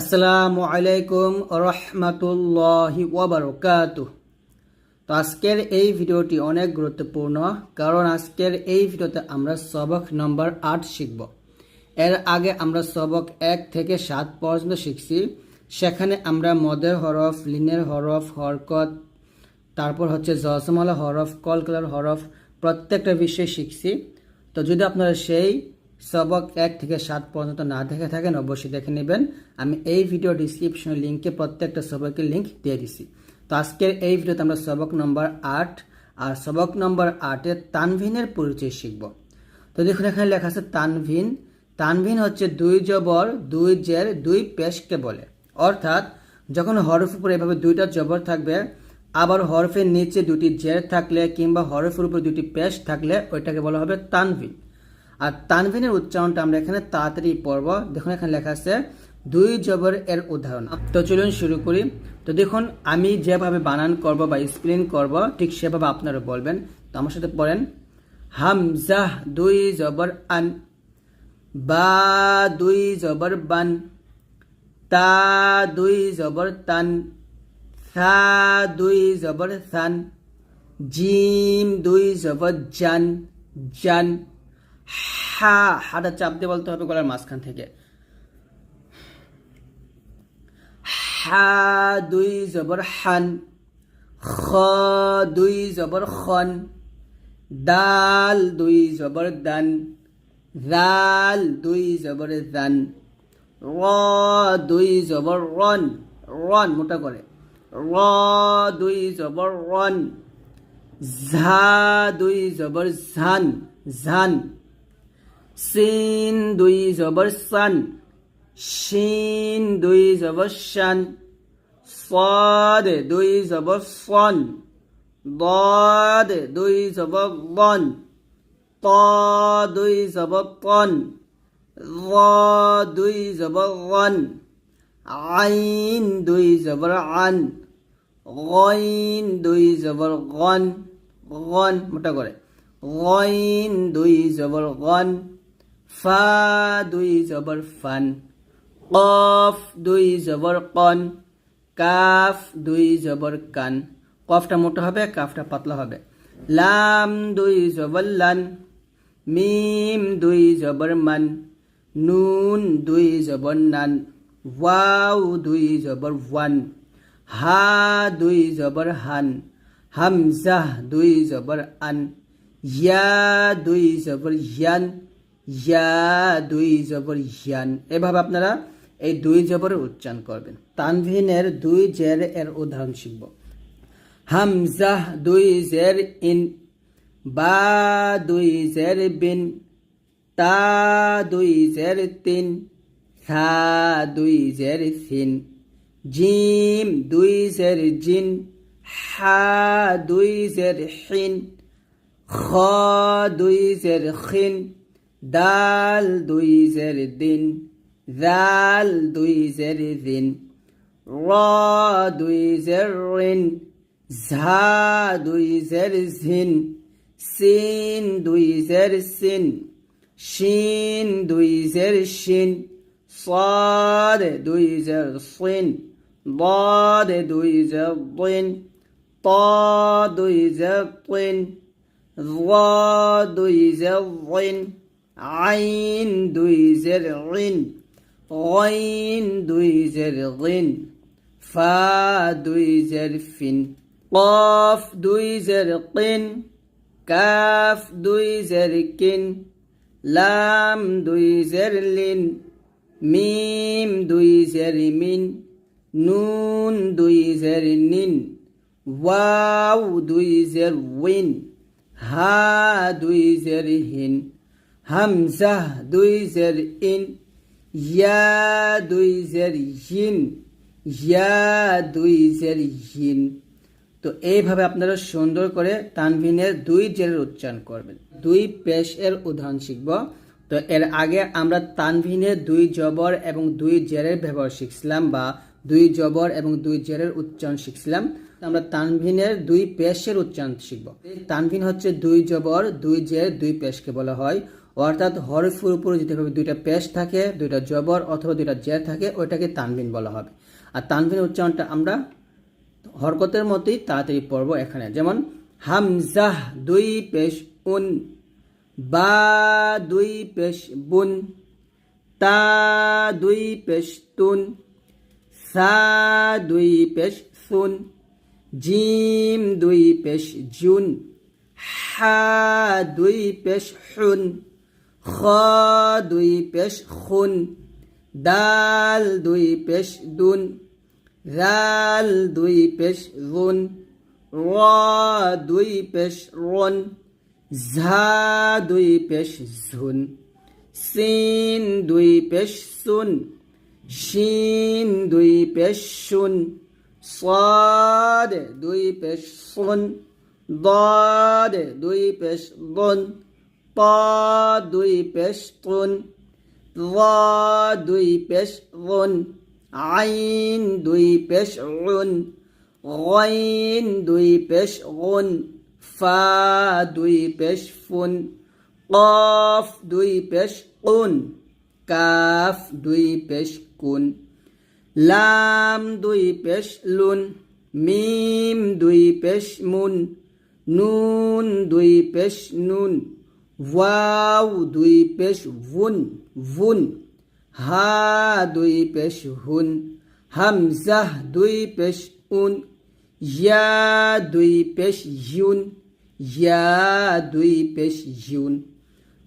আসসালামু আলাইকুম রহমাতুল্লাহি ওয়াবারকাত তো আজকের এই ভিডিওটি অনেক গুরুত্বপূর্ণ, কারণ আজকের এই ভিডিওতে আমরা সবক নম্বর আট শিখব। এর আগে আমরা সবক এক থেকে সাত পর্যন্ত শিখছি। সেখানে আমরা মদের হরফ, লিনের হরফ, হরকত, তারপর হচ্ছে জসমলা হরফ, কলকলার হরফ, প্রত্যেকটা বিষয় শিখছি। তো যদি আপনারা সেই সবক এক থেকে সাত পর্যন্ত না দেখে থাকেন, অবশ্যই দেখে নেবেন। আমি এই ভিডিও ডিসক্রিপশনের লিঙ্কে প্রত্যেকটা সবকের লিঙ্ক দিয়ে দিছি। তো আজকের এই ভিডিওতে আমরা সবক নম্বর আট আর সবক নম্বর আটের তানভিনের পরিচয় শিখব। তো দেখুন, এখানে লেখা আছে তানভিন। তানভিন হচ্ছে দুই জবর, দুই জের, দুই পেশকে বলে। অর্থাৎ যখন হরফ উপরে এভাবে দুইটা জবর থাকবে, আবার হরফের নিচে দুটি জের থাকলে কিংবা হরফের উপর দুটি পেশ থাকলে ওইটাকে বলা হবে তানভিন। আর তানভিনের উচ্চারণটা আমরা এখানে তাড়াতাড়ি পড়ব। দেখুন, এখানে লেখা আছে দুই জবর এর উদাহরণ। তো চলুন শুরু করি। তো দেখুন, আমি যেভাবে বানান করব বা স্প্লেন করব, ঠিক সেভাবে আপনারা বলবেন। তো আমার সাথে পড়েন। হামজাহ দুই জবর আন। বা, দুই জবর বান। তা, দুই জবর তান। সা, দুই জবর সান। জিম, দুই জবর জান। জান। হা, হাটা চাপ দিয়ে বলতে হবে গলার মাঝখান থেকে। হা দুই জবর হান খ দুই জবর খন, দাল দুই জবর দান, জাল দুই জবর জান র দুই জবর রন রন মোটা করে র দুই জবর রন ঝা দুই জবর ঝান ঝান সিন দুই জবর সান শিন দুই জবর শান صاد দুই জবর সন ضاد দুই জবর বন ত দুই জবর তন র দুই জবর রন আইন দুই জবর আন গইন দুই জবর গন গন মোটা করে গইন দুই জবর গন ফা দুই জবর ফান কফ দুই জবর কন কাফ দুই জবর কান কফটা মোটা হবে কাফটা পাতলা হবে লাম দুই জবর লান মিম দুই জবর মান নুন দুই জবর নান ওয়াও দুই জবর ওয়ান হা দুই জবর হান হামজাহ দুই জবর আন ইয়া দুই জবর ইয়ান ইয়া দুই জবর ইয়ান এভাবে আপনারা এই দুই জবরের উচ্চারণ করবেন। তানভিনের দুই জের এর উদাহরণ শিখব। হামজাহ দুই জের ইন, বা দুই জের বিন, তা দুই জের তিন থা দুই জের সিন, জিম দুই জের জিন, হা দুই জের হিন, খ দুই জের খিন, দাল দুই জের দিন। জাল দুই জের দিন র দুই জের রিন ঝা দুই জের ঝিন সিন দুই জের সিন শিন দুই জের শিন صاد দুই জের সিন ضاد দুই জের দিন ط দুই জের তিন ظ দুই জের রিন আইন দুই জের রিন غين দুই জের গিন ফা দুই জের ফিন قاف দুই জের কিন কাফ দুই জের কিন লাম দুই জের লিন মিম দুই জের মিন নুন দুই জের নিন ওয়াও দুই জের উইন হা দুই জের হিন হামজাহ দুই জের ইন ইয়া দুই জের হিন, ইয়া দুই জের তো এইভাবে আপনারা সুন্দর করে তানভিনের দুই জেরের উচ্চারণ করবেন। দুই পেশ এর উদাহরণ শিখব। তো এর আগে আমরা তানভিনের দুই জবর এবং দুই জেরের ব্যবহার শিখছিলাম বা দুই জবর এবং দুই জেরের উচ্চারণ শিখছিলাম। আমরা তানভিনের দুই পেশের উচ্চারণ শিখব। তানভিন হচ্ছে দুই জবর, দুই জের, দুই পেশকে বলা হয়। অর্থাৎ হরফের উপরে যদি দুইটা পেশ থাকে, দুইটা জবর অথবা দুইটা জের থাকে, ওইটাকে তানবিন বলা হবে। আর তানবিন উচ্চারণটা আমরা হরকতের মতোই তাড়াতাড়ি পড়ব এখানে। যেমন, হামজাহ দুই পেশ উন, বা দুই পেশ বুন, তা দুই পেশ তুন, সা দুই পেশ সুন, জিম দুই পেশ জুন, হা দুই পেশ হুন। খ দুই পেশ খুন দাল দুই পেশ দুন রাল দুই পেশ রুন র দুই পেশ রন ঝা দুই পেশ ঝুন সিন দুই পেশ সুন শিন দুই পেশ শুন صاد দুই পেশ সুন ضاد দুই পেশ ضن ط দুই পেশ তুন র দুই পেশ রন আইন দুই পেশ রুন غين দুই পেশ গুন ফা দুই পেশ ফুন قاف দুই পেশ কুন কাফ দুই পেশ কুন লাম দুই পেশ লুন মিম দুই পেশ মুন নুন দুই পেশ নুন ওয়াও দুই পেশ ভুন ভুন হা দুই পেশ হুন হামজাহ দুই পেশ উন, ইয়া দুই পেশ ইউন, ইয়া দুই পেশ ইউন।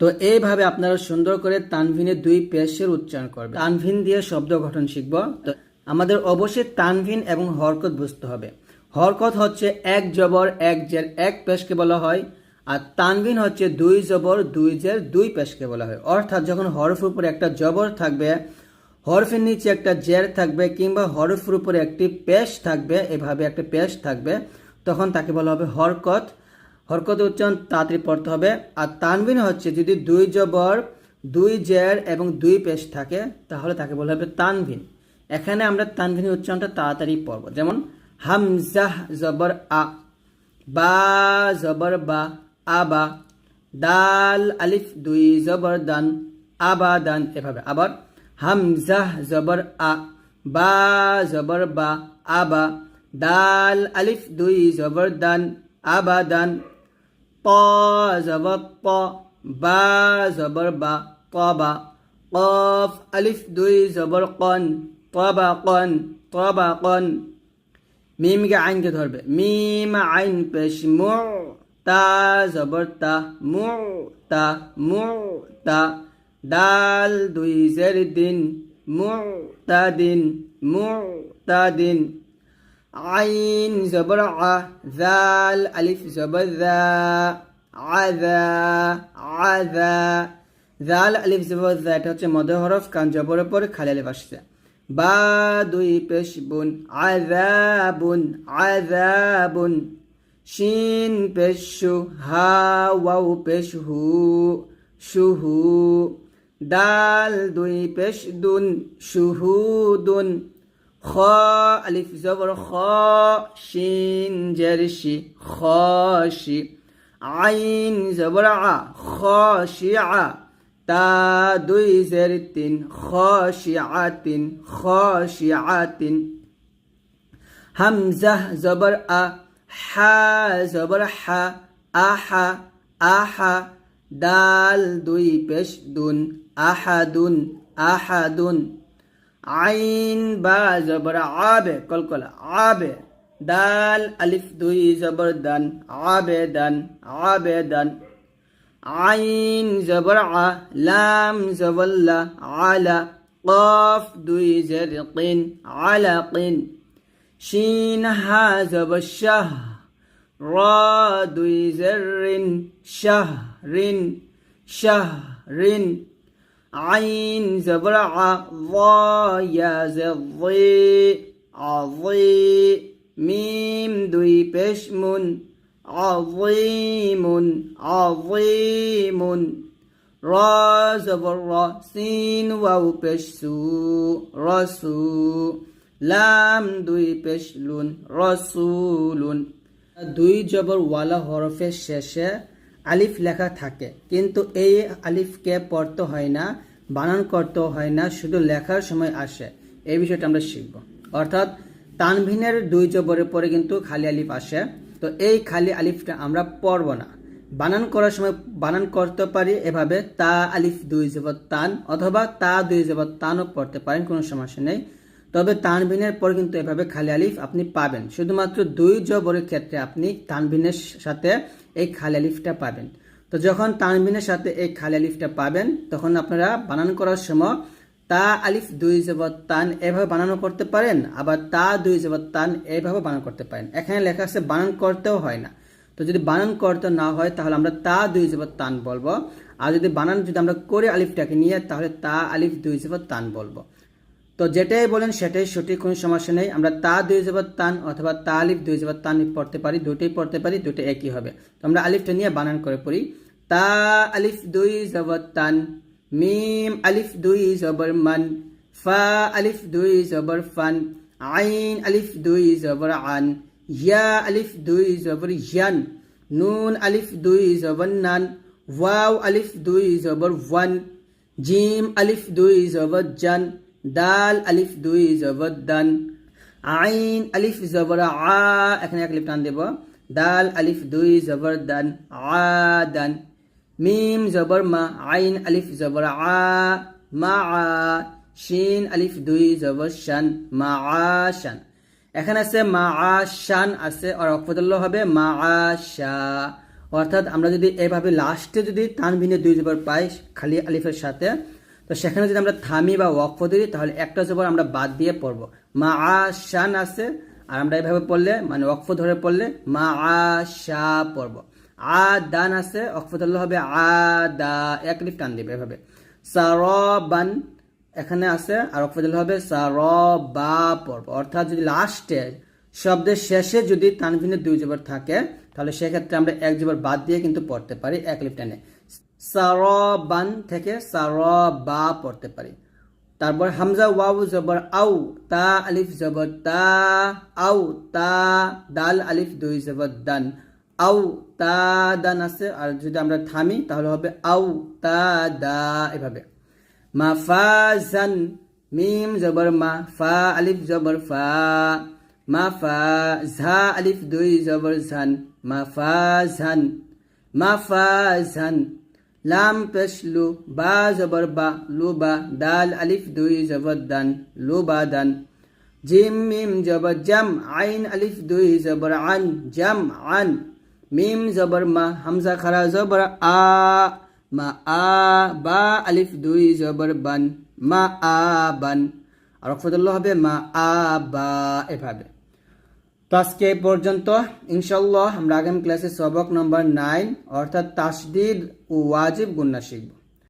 তো এইভাবে আপনারা সুন্দর করে তানভিনের দুই পেশের উচ্চারণ করবেন। তানভিন দিয়ে শব্দ গঠন শিখব। তো আমাদের অবশ্যই তানভিন এবং হরকত বুঝতে হবে। হরকত হচ্ছে এক জবর, এক জের, এক পেশকে বলা হয়। আর তানভিন হচ্ছে দুই জবর, দুই জের, দুই পেশকে বলা হয়। অর্থাৎ যখন হরফের উপরে একটা জবর থাকবে, হরফের নিচে একটা জের থাকবে কিংবা হরফের উপরে একটি পেশ থাকবে, এভাবে একটা পেশ থাকবে, তখন তাকে বলা হবে হরকত। হরকত উচ্চারণ তাড়াতাড়ি পড়তে হবে। আর তানবিন হচ্ছে যদি দুই জবর, দুই জের এবং দুই পেশ থাকে, তাহলে তাকে বলা হবে তানভিন। এখানে আমরা তানভিনের উচ্চারণটা তাড়াতাড়ি পড়ব। যেমন, হামজাহ জবর আ, বা জবর বা। আবা, দাল, আলিফ, দুই, জবর, দান, আবা, দান, এভাবে। আবার হামজাহ, জবর, আ, বা, জবর, বা, আবা, দাল, আলিফ, দুই, জবর, দান, আবা, দান ط জবর, প, বা, জবর, বা তবা কফ, আলিফ, দুই, জবর, কন তবা কন তবা কন। মিমকে আইনকে ধরবে। মিম আইন পেশ তা জবর তা মু তা মু তা দাল দুই জের দিন মু তা দিন মু তা দিন। আইন জবর আ, জাল, আলিফ জবর জা, আজা আজা। জাল, আলিফ জবর জা, এটা হচ্ছে মধ্য হরফ, কান জবরের পরে খালি আলিফ আসছে বা দুই পেশ বুন আজাবুন আজাবুন শিন পেশ, হা, ওয়াও পেশ শুহু। দাল দুই পেশ দুন শুহুদুন। খ, আলিফ জবর, খ, শিন জেরশি খশি আইন জবর, আ খশিআ তা, দুই জের, তিন খশিআতিন খশিআতিন হামজাহ জবর, আ হা, জবর হা আহা আহা দাল দুই পেশ, দুন আহাদুন আহাদুন আইন বা জবর আবে কলকল আবে। দাল আলিফ, দুই, জবর, দান, আবে দান আবে, দান। আইন, জবর আ, লাম জবল্লা আলা, কফ, দুই, জের কিন আলা কিন শিন হা জবর শাহ রা দুই জেরিন শাহরিন শাহরিন আইন জবর আ ইয়া জেরি আযি মিম দুই পেশ মুন আযীমুন আযীমুন রা জবর রা লাম দুই পেশ লুন রসুলুন। দুই জবর ওয়ালা হরফের শেষে আলিফ লেখা থাকে, কিন্তু এই আলিফকে পড়তে হয় না, বানান করতে হয় না, শুধু লেখার সময় আসে। এই বিষয়টা আমরা শিখব। অর্থাৎ তানভিনের দুই জবরের পরে কিন্তু খালি আলিফ আসে। তো এই খালি আলিফটা আমরা পড়ব না। বানান করার সময় বানান করতে পারি এভাবে, তা আলিফ দুই জবর তান, অথবা তা দুই জবর তানও পড়তে পারেন, কোনো সমস্যা নেই। তবে তানভিনের পর কিন্তু এভাবে খালি আলিফ আপনি পাবেন। শুধুমাত্র দুই জবরের ক্ষেত্রে আপনি তানভিনের সাথে এই খালি আলিফটা পাবেন। তো যখন তানভিনের সাথে এই খালি আলিফটা পাবেন, তখন আপনারা বানান করার সময় তা আলিফ দুই জবর তান এভাবে বানানো করতে পারেন, আবার তা দুই জবর তান এইভাবে বানান করতে পারেন। এখানে লেখা আছে বানান করতেও হয় না। তো যদি বানান করতে না হয়, তাহলে আমরা তা দুই জবর তান বলব। আর যদি বানান যদি আমরা করে আলিফটাকে নিয়ে, তাহলে তা আলিফ দুই জবর তান বলব। তো যেটাই বলেন সেটাই সঠিক কোনো সমস্যা নেই আমরা তা দুই জবর তান অথবা তা আলিফ দুই জবর তান পড়তে পারি দুটোই পড়তে পারি দুটো একই হবে তো আমরা আলিফটা নিয়ে বানান করে পড়ি তা আলিফ দুই জবর তান মিম আলিফ দুই জবর মান ফা আলিফ দুই জবর ফান আইন আলিফ দুই জবর আন ইয়া আলিফ দুই জবর ইয়ান নুন আলিফ দুই জবর নান ওয়াও আলিফ দুই জবর ওয়ান জিম আলিফ দুই জবর জান দাল, আলিফ, দুই, জবর, দান। আইন, আলিফ, জবর, আ, এখানে এক লিফ টান দেব। দাল, আলিফ, দুই, জবর, দান, আ, দান। মিম, জবর, মা। আইন, আলিফ, জবর, আ, মা, আ। শিন, আলিফ, দুই, জবর, শান, মা, আ, শান। এখানে আছে মা, আ, শান আছে, আর অক্ষদল্য হবে মা, আ, শা। অর্থাৎ আমরা যদি এভাবে লাস্টে যদি তানভিনে দুই জবর পাই, খালি আলিফের সাথে তো সেখানে যদি আমরা থামি বা ওয়াকফ দিই, তাহলে একটা জবর আমরা বাদ দিয়ে পড়ব। মা আ শান আছে আর আমরা এভাবে পড়লে মানে ওয়াকফ ধরে পড়লে, মা আ শা পড়ব। আ দান আছে অক্ফ ধরলে হবে আ দা, এক লিফ টান দিবে এভাবে। সারবান এখানে আছে, আর অক্ফ ধরলে হবে সারবা পড়ব। অর্থাৎ যদি লাস্টে শব্দের শেষে যদি তানভিনের দুই জবর থাকে, তাহলে সেক্ষেত্রে আমরা এক জবর বাদ দিয়ে কিন্তু পড়তে পারি, এক লিফ টানে। সারবান থেকে সারবা পড়তে পারি। তারপর হামজা ওয়াউ জবর আউ, তা আলিফ জবর তা, আউ, তা, দাল আলিফ দুই জবর দান। আউ, তা, দান আছে, আর যদি আমরা থামি, তাহলে হবে আউ, তা, দা, এভাবে। মা ফা, জান, মিম জবর মা, ফা, আলিফ জবর ফা। মা ফা, ঝা, আলিফ দুই জবর ঝান। মা ফা, ঝান। মা ফা, ঝান। লাম পেশলু বা জবর বা লু বা দাল, আলিফ, দুই, জবর, দান লু বা দান। জিম, মিম, জবর, জাম, আইন, আলিফ, দুই, জবর, আন, জাম, আন। মিম, জবর, মা, হামজা, খারা, জবর, আ, মা, আ, বা, আলিফ, দুই, জবর, বান, মা, আ, বান। আর হবে মা, আ, বা, এভাবে। তো আজকে এই পর্যন্ত ইনশাল্লাহ আমরা আগামী ক্লাসে সবক নম্বর নাইন অর্থাৎ তাসদিদ ও ওয়াজিব গুন্না শিখব।